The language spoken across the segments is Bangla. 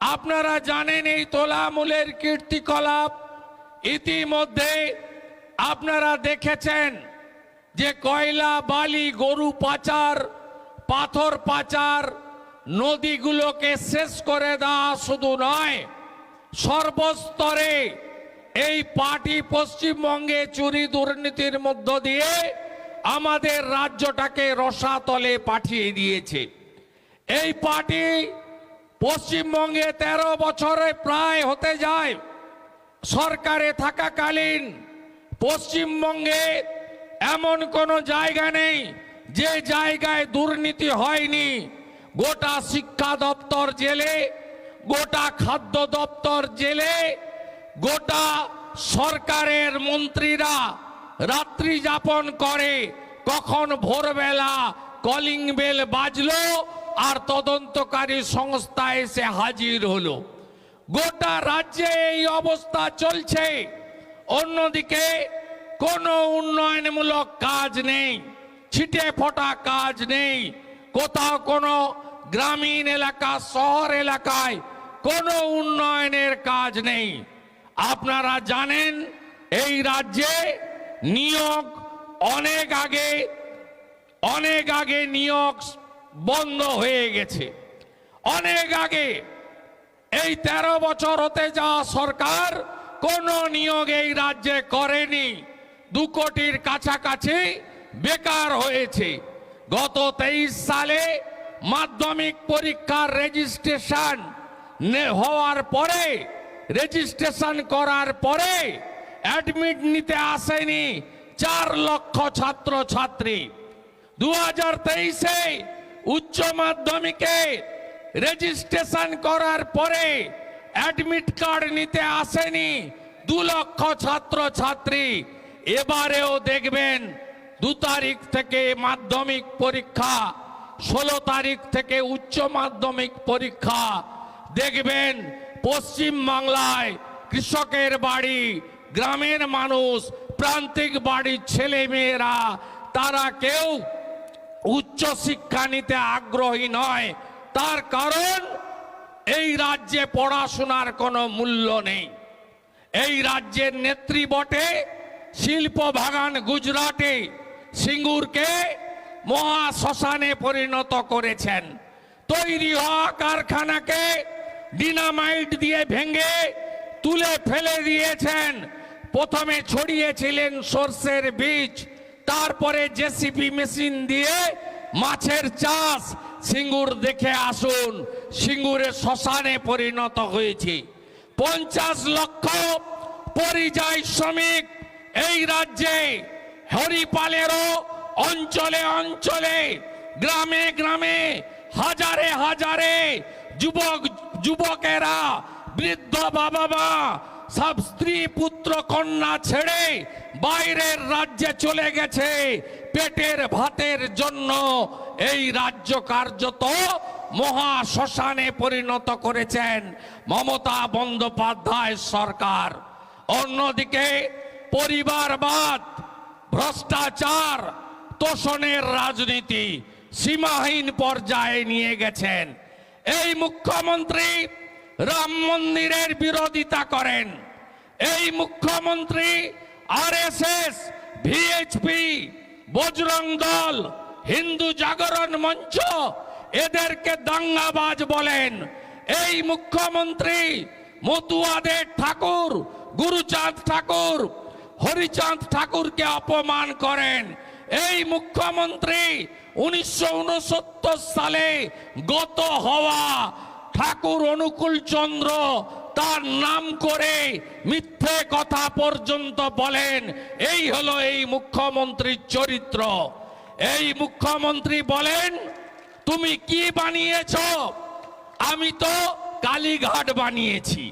আপনারা জানেন এই তোলামূলের কীর্তিকলাপ। ইতিমধ্যে আপনারা দেখেছেন যে কয়লা, বালি, গরু পাচার, পাথর পাচার নদীগুলোকে শেষ করে দেওয়া শুধু নয়, সর্বস্তরে এই পার্টি পশ্চিমবঙ্গে চুরি দুর্নীতির মধ্য দিয়ে আমাদের রাজ্যটাকে রসাতলে পাঠিয়ে দিয়েছে। এই পার্টি পশ্চিমবঙ্গে তেরো বছরে প্রায় হতে যায় সরকারে থাকাকালীন পশ্চিমবঙ্গে এমন কোনো জায়গা নেই যে জায়গায় দুর্নীতি হয়নি। গোটা শিক্ষা দপ্তর জেলে, গোটা খাদ্য দপ্তর জেলে, গোটা সরকারের মন্ত্রীরা রাত্রি যাপন করে। কখন ভোরবেলা কলিং বেল বাজলো আর তদন্তকারী সংস্থা এসে হাজির হলো। গোটা রাজ্যে এই অবস্থা চলছে। অন্যদিকে কোনো উন্নয়নমূলক কাজ নেই, ছিটে ফোটা কাজ নেই। কোথাও কোনো গ্রামীণ এলাকা, শহর এলাকায় কোনো উন্নয়নের কাজ নেই। আপনারা জানেন, এই রাজ্যে নিয়োগ অনেক আগে অনেক আগে নিয়োগ বন্ধ হয়ে গেছে। অনেক আগে এই তেরো বছর হতে যাওয়া সরকার কোন নিয়োগ এই রাজ্যে করেনি। দু কোটির কাছাকাছি বেকার হয়েছে। গত তেইশ সালে মাধ্যমিক পরীক্ষার রেজিস্ট্রেশন হওয়ার পরে, রেজিস্ট্রেশন করার পরে অ্যাডমিট নিতে আসেনি চার লক্ষ ছাত্র ছাত্রী দু হাজার তেইশে উচ্চ মাধ্যমিকে রেজিস্ট্রেশন করার পরে অ্যাডমিট কার্ড নিতে আসেনি দু লক্ষ ছাত্র ছাত্রী। এবারেও দেখবেন দু তারিখ থেকে মাধ্যমিক পরীক্ষা, ষোলো তারিখ থেকে উচ্চ মাধ্যমিক পরীক্ষা। দেখবেন পশ্চিম বাংলায় কৃষকের বাড়ি, গ্রামের মানুষ, প্রান্তিক বাড়ির ছেলে মেয়েরা তারা কেউ উচ্চ শিক্ষা নিতে আগ্রহী নয়। তার কারণ, এই রাজ্যে পড়াশোনার কোনো মূল্য নেই। এই রাজ্যের নেত্রী বটে শিল্প বাগান গুজরাটে। সিঙ্গুরকে মহা শ্মশানে পরিণত করেছেন। তৈরি হওয়া কারখানাকে ডিনামাইট দিয়ে ভেঙে তুলে ফেলে দিয়েছেন। প্রথমে ছড়িয়েছিলেন সর্ষের বীজ তারপরে জেসিপি মেশিন দিয়ে মাছের চাষ সিঙ্গুর দেখে আসুন, সিঙ্গুরে শ্মশানে পরিণত হয়েছে। পঞ্চাশ লক্ষ পরিযায়ী শ্রমিক এই রাজ্যে, হরিপালেরও অঞ্চলে অঞ্চলে, গ্রামে গ্রামে, হাজারে হাজারে যুবক, যুবকেরা, বৃদ্ধ বাবা মা, সব স্ত্রী পুত্র কন্যা ছেড়ে বাইরের রাজ্যে চলে গেছে। পেটের ভাতের জন্য এই রাজ্য কার্যত মহা শ্মশানে পরিণত করেছেন মমতা বন্দ্যোপাধ্যায় সরকার। অন্যদিকে পরিবারবাদ, ভ্রষ্টাচার, তোষণের রাজনীতি সীমাহীন পর্যায়ে নিয়ে গেছেন। এই মুখ্যমন্ত্রী রাম মন্দিরের বিরোধিতা করেন। এই মুখ্যমন্ত্রী আরএসএস ভিএইচপি বজরং দল হিন্দু জাগরণ মঞ্চ এদেরকে দাঙ্গাবাজ বলেন। এই মুখ্যমন্ত্রী মতুয়াদের ঠাকুর, গুরুচাঁদ ঠাকুর, হরিচাঁদ ঠাকুরকে অপমান করেন। এই মুখ্যমন্ত্রী উনিশশো উনসত্তর সালে গত হওয়া ঠাকুর অনুকূল চন্দ্র তার নাম করে মিথ্যে কথা পর্যন্ত বলেন। এই হলো এই মুখ্যমন্ত্রীর চরিত্র। এই মুখ্যমন্ত্রী বলেন, তুমি কি বানিয়েছ? আমি তো কালীঘাট বানিয়েছি।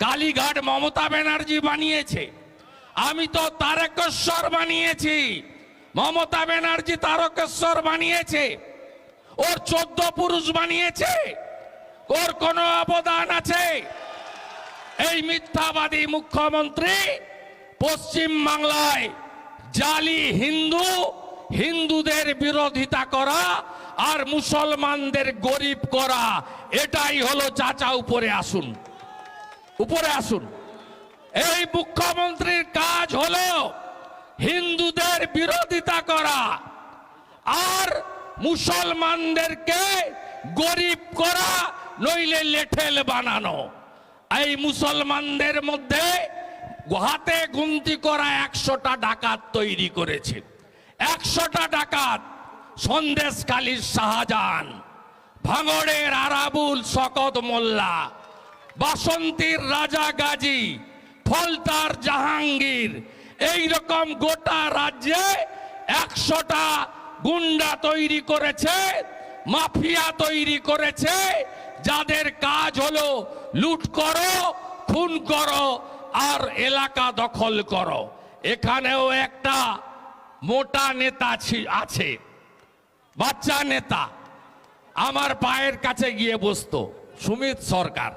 কালীঘাট মমতা ব্যানার্জি বানিয়েছে। আমি তো তারকেশ্বর বানিয়েছি। মমতা ব্যানার্জি তারকেশ্বর বানিয়েছে। ওর চোদ্দ পুরুষ বানিয়েছে। ওর কোনো অবদান আছে? এই মিথ্যাবাদী মুখ্যমন্ত্রী পশ্চিম বাংলায় জালি হিন্দু, হিন্দুদের বিরোধিতা করা আর মুসলমানদের গরিব করা, এটাই হলো চাচা, উপরে আসুন। উপরে আসুন। এই মুখ্যমন্ত্রীর কাজ হলো হিন্দুদের বিরোধিতা করা আর মুসলমানদেরকে গরিব করা, নইলে লেঠেল বানানো। এই মুসলমানদের মধ্যে হাতে গুনতি করা একশোটা ডাকাত তৈরি করেছে। একশোটা ডাকাত সন্দেশকালীর শাহজাহান, ভাঙড়ের আরাবুল শকত মোল্লা, বাসন্তীর রাজা গাজী, ফলতার জাহাঙ্গীর এই রকম গোটা রাজ্যে একশোটা গুন্ডা তৈরি করেছে, মাফিয়া তৈরি করেছে যাদের কাজ হলো লুট করো, খুন করো আর এলাকা দখল করো। এখানেও একটা মোটা নেতা আছে, বাচ্চা নেতা, আমার পায়ের কাছে গিয়ে বসতো, সুমিত সরকার।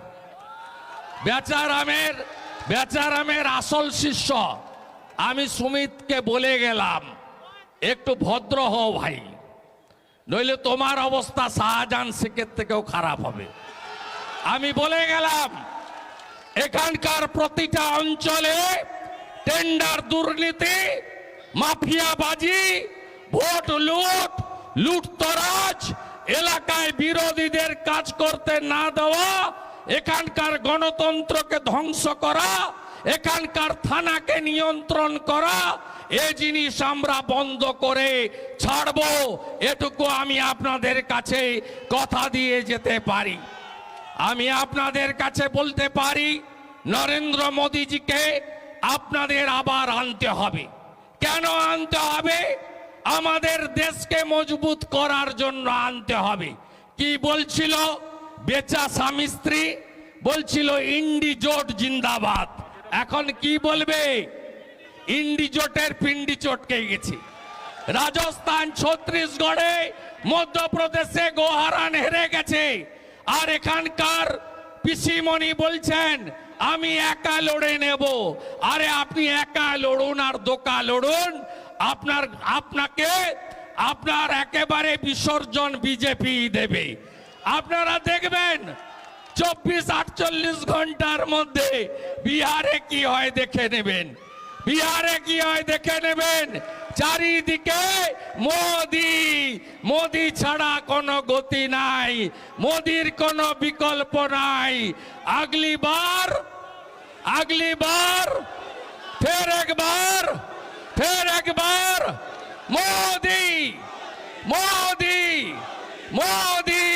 বেচারামের বেচারামের আসল শিষ্য, আমি সুমিতকে বলে গেলাম, একটু ভদ্র হও ভাই। নইলে তোমার অবস্থা শাহজাহান শেখের থেকেও খারাপ হবে। আমি বলে গেলাম, এখানকার প্রতিটা অঞ্চলে টেন্ডার দুর্নীতি, মাফিয়াবাজি, ভোট লুট, লুটতরাজ, এলাকায় বিরোধীদের কাজ করতে না দেওয়া, এখানকার গণতন্ত্রকে ধ্বংস করা, এখানকার থানাকে নিয়ন্ত্রণ করা এ জিনিস আমরা বন্ধ করে ছাড়বো। এটুকু আমি আপনাদের কাছে কথা দিয়ে যেতে পারি। আমি আপনাদের কাছে বলতে পারি, নরেন্দ্র মোদীজিকে আপনাদের আবার আনতে হবে। কেন আনতে হবে? আমাদের দেশকে মজবুত করার জন্য আনতে হবে। কি বলছিল? বেচা স্বামী স্ত্রী, বলছিল ইন্ডি জোট জিন্দাবাদ। এখন কি বলবে? ইন্ডি জোটের পিন্ডি চটকে গেছি। রাজস্থান, ছত্তিশগড়ে মধ্যপ্রদেশে গোহারান হেরে গেছে। আর এখানকার পিসিমণি বলছেন, আমি একা লড়ে নেব। আরে আপনি একা লড়ুন আর দোকা লড়ুন। আপনার, আপনাকে, আপনার একেবারে বিসর্জন বিজেপি দেবে। আপনারা দেখবেন, চব্বিশ আটচল্লিশ ঘণ্টার মধ্যে বিহারে কি হয় দেখে নেবেন। বিহারে কি হয় দেখে নেবেন, চারিদিকে মোদি। মোদি ছাড়া কোনো গতি নাই, মোদির কোনো বিকল্প নাই। আগলি বার আগলি বার, ফের একবার ফের একবার, মোদি মোদি মোদি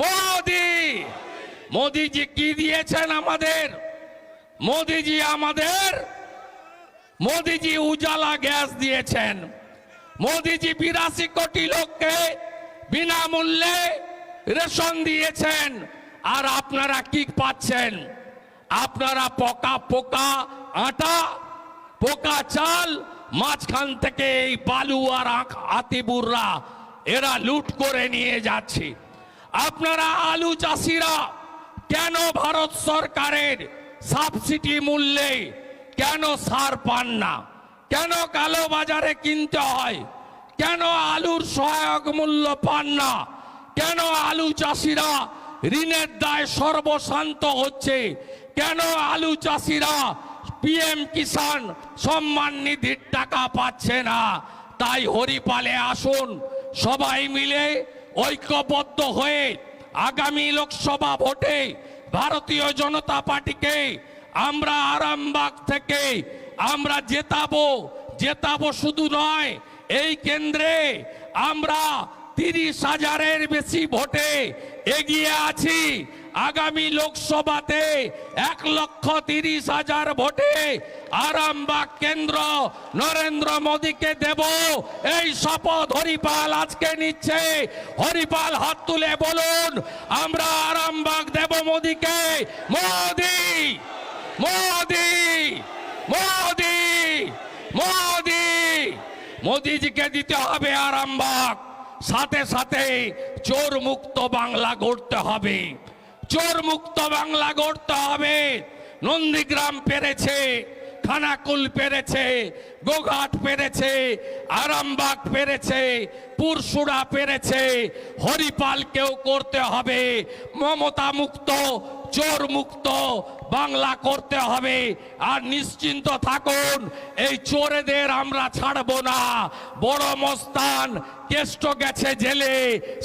মোদি। মোদিজি কি দিয়েছেন আমাদের? মোদিজি আমাদের মোদিজি উজালা গ্যাস দিয়েছেন। মোদিজি বিরাশি কোটি লোককে বিনামূল্যে রেশন দিয়েছেন। আর আপনারা কি পাচ্ছেন? আপনারা পোকা পোকা আটা, পোকা চাল, মাঝখান থেকে এই বালু আর আতিবুররা, এরা লুট করে নিয়ে যাচ্ছে। আপনারা আলু চাষিরা, কেন ভারত সরকারের সাবসিডি মূল্যে কেন সার পান না? কেন কালো বাজারে কিনতে হয়? কেন আলুর সহায়ক মূল্য পান না? কেন আলু চাষিরা ঋণের দায় সর্বশান্ত হচ্ছে? কেন আলু চাষিরা পিএম কিষান সম্মান নিধির টাকা পাচ্ছে না? তাই হরিপালে আসুন, সবাই মিলে ঐক্যবদ্ধ হয়ে আগামী লোকসভা ভোটে ভারতীয় জনতা পার্টিকে আমরা আরামবাগ থেকে আমরা জেতাবো জেতাবো শুধু নয়, এই কেন্দ্রে আমরা তিরিশ হাজারের বেশি ভোটে এগিয়ে আছি। আগামী লোকসভাতে এক লক্ষ তিরিশ হাজার ভোটে আরামবাগ কেন্দ্র নরেন্দ্র মোদীকে দেব। এই শপথ হরিপাল আজকে নিচ্ছে। হরিপাল হাত তুলে বলুন, আমরা আরামবাগ দেব মোদীকে। মোদি! মোদি মোদি মোদি, মোদিজিকে দিতে হবে আরামবাগ। সাথে সাথে চোর মুক্ত বাংলা গড়তে হবে। চোর মুক্ত বাংলা গড়তে হবে। নন্দীগ্রাম পেরেছে, খানাকুল পেরেছে, গোঘাট পেরেছে, আরামবাগ পেরেছে পুরসুরা পেরেছে। হরিপালকেও করতে হবে। মমতা মুক্ত চোর মুক্ত বাংলা করতে হবে। আর নিশ্চিন্ত থাকুন, এই চোরেদের আমরা ছাড়বো না। বড় মস্তান, কেষ্ট গেছে জেলে,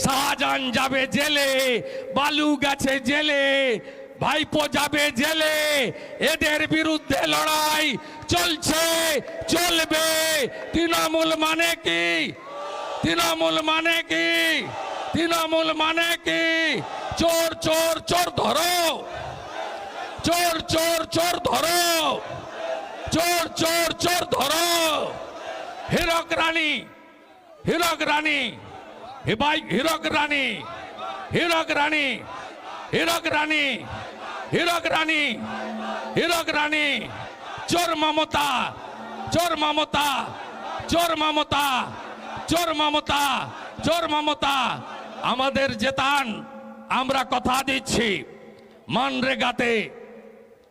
শাহজাহান যাবে জেলে, বালু গেছে জেলে, ভাইপো যাবে জেলে। এদের বিরুদ্ধে লড়াই চলছে, চলবে। তৃণমূল মানে কি? তৃণমূল মানে কি? তৃণমূল মানে কি? চোর চোর চোর ধরো। চোর চোর চোর ধরো। চোর চোর চোর ধরো। হীরক রানী হীরক রানী, হিবাই হীরক রানী হীরক রানী হীরক রানী হীরক রানী হীরক রানী। চোর মমতা চোর মমতা চোর মমতা চোর মমতা চোর মমতা। আমাদের জেতান, আমরা কথা দিচ্ছি। মানরেগাতে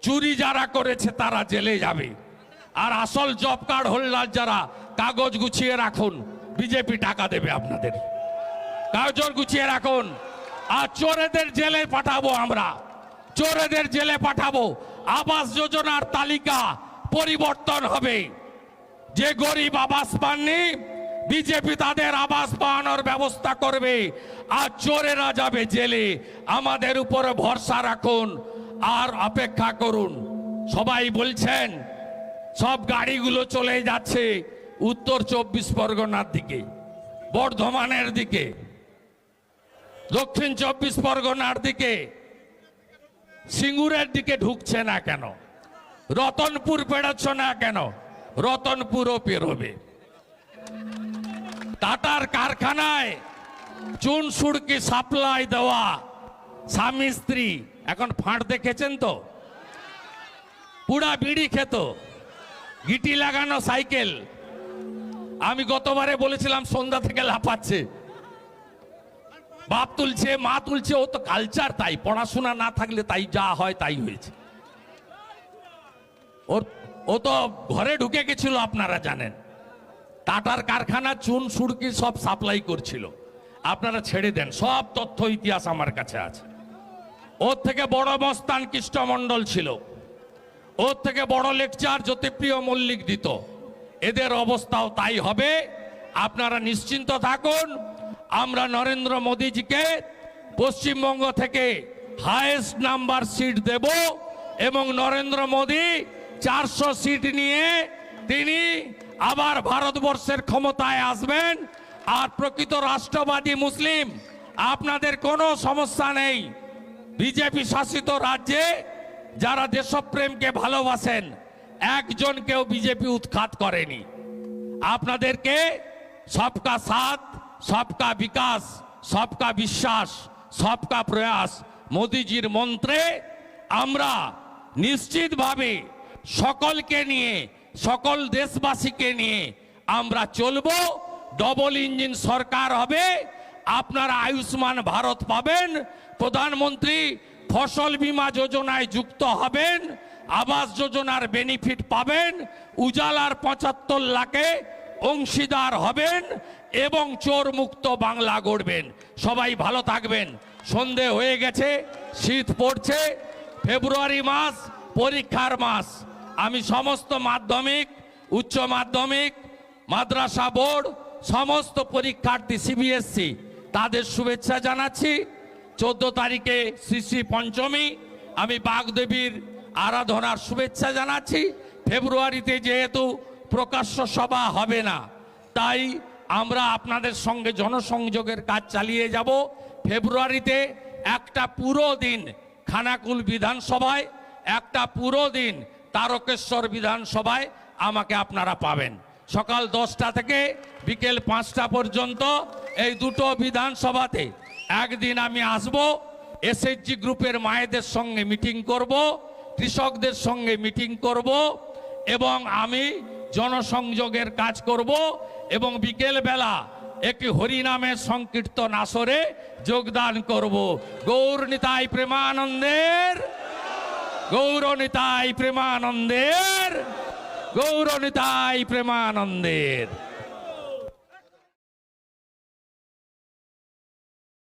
চুরি যারা করেছে তারা জেলে যাবে। আর আসল জব কার্ড হোল্ডার যারা, কাগজ গুছিয়ে রাখুন, বিজেপি টাকা দেবে আপনাদের। কাগজ গুছিয়ে রাখুন? আর চোরেদের জেলে পাঠাবো আমরা। চোরেদের জেলে পাঠাবো। আবাস যোজনার তালিকা পরিবর্তন হবে। যে গরিব আবাস পাননি, বিজেপি তাদের আবাস পাওয়ানোর ব্যবস্থা করবে। আর চোরেরা যাবে জেলে। আমাদের উপরে ভরসা রাখুন। আর অপেক্ষা করুন। সবাই বলছেন, সব গাড়িগুলো চলে যাচ্ছে উত্তর চব্বিশ পরগনার দিকে, বর্ধমানের দিকে, দক্ষিণ চব্বিশ পরগনার দিকে, সিঙ্গুরের দিকে ঢুকছে না কেন? রতনপুর পেরোচ্ছ না কেন? রতনপুরও পেরোবে। টাটার কারখানায় চুন সুড়কি সাপ্লাই দেওয়া স্বামী স্ত্রী এখন ফাঁট দেখেছেন তো? পুরা বিড়ি খেত। গিটি লাগানো সাইকেল। আমি গতবারে বলেছিলাম সন্ধ্যা থেকে লাফাচ্ছে। বাপ তুলছে, মা তুলছে, ও তো কালচার তাই। পড়াশোনা না থাকলে তাই যা হয় তাই হয়েছে। ওর, ও তো ঘরে ঢুকে গেছিল আপনারা জানেন। টাটার কারখানা, চুন সুড়কি সব সাপ্লাই করছিল। আপনারা ছেড়ে দেন, সব তথ্য, ইতিহাস আমার কাছে আছে। ওর থেকে বড় মস্তান কৃষ্ণমণ্ডল ছিল। ওর থেকে বড় লেকচার জ্যোতিপ্রিয় মল্লিক দিত। এদের অবস্থাও তাই হবে। আপনারা নিশ্চিন্ত থাকুন, আমরা নরেন্দ্র মোদীজিকে পশ্চিমবঙ্গ থেকে হায়েস্ট নাম্বার সিট দেব এবং নরেন্দ্র মোদী চারশো সিট নিয়ে তিনি আবার ভারতবর্ষের ক্ষমতায় আসবেন। আর প্রকৃত রাষ্ট্রবাদী মুসলিম, আপনাদের কোনো সমস্যা নেই। বিজেপি শাসিত রাজ্যে যারা দেশপ্রেমকে ভালোবাসেন, একজনকেও বিজেপি উৎখাত করেনি। আপনাদেরকে সবকা সাথ, সবকা বিকাশ, সবকা বিশ্বাস, সবকা প্রয়াস মোদিজির মন্ত্রে আমরা নিশ্চিতভাবে সকলকে নিয়ে, সকল দেশবাসীকে নিয়ে আমরা চলবো। ডবল ইঞ্জিন সরকার হবে আপনারা আয়ুষ্মান ভারত পাবেন, প্রধানমন্ত্রী ফসল বীমা যোজনায় যুক্ত হবেন, আবাস যোজনার বেনিফিট পাবেন, উজালার পঁচাত্তর লাখে অংশীদার হবেন এবং চোর মুক্ত বাংলা গড়বেন। সবাই ভালো থাকবেন। সন্ধে হয়ে গেছে, শীত পড়ছে, ফেব্রুয়ারি মাস পরীক্ষার মাস। আমি সমস্ত মাধ্যমিক, উচ্চ মাধ্যমিক, মাদ্রাসা বোর্ড, সমস্ত পরীক্ষার্থী সিবিএসসি তাদের শুভেচ্ছা জানাচ্ছি। চোদ্দ তারিখে শ্রী শ্রী পঞ্চমী। আমি বাগদেবীর আরাধনার শুভেচ্ছা জানাচ্ছি। ফেব্রুয়ারিতে যেহেতু প্রকাশ্য সভা হবে না, তাই আমরা আপনাদের সঙ্গে জনসংযোগের কাজ চালিয়ে যাব। ফেব্রুয়ারিতে একটা পুরো দিন খানাকুল বিধানসভায়, একটা পুরো দিন তারকেশ্বর বিধানসভায় আমাকে আপনারা পাবেন। সকাল দশটা থেকে বিকেল পাঁচটা পর্যন্ত এই দুটো বিধানসভাতে একদিন আমি আসব এসএইচজি গ্রুপের মায়েদের সঙ্গে মিটিং করব, কৃষকদের সঙ্গে মিটিং করব এবং আমি জনসংযোগের কাজ করব এবং বিকেল বেলা একটি হরিনামের সংকীর্তন আসরে যোগদান করব। গৌর নিতাই প্রেমানন্দের, গৌর নিতাই প্রেমানন্দের গৌরনিতাই প্রেমানন্দের।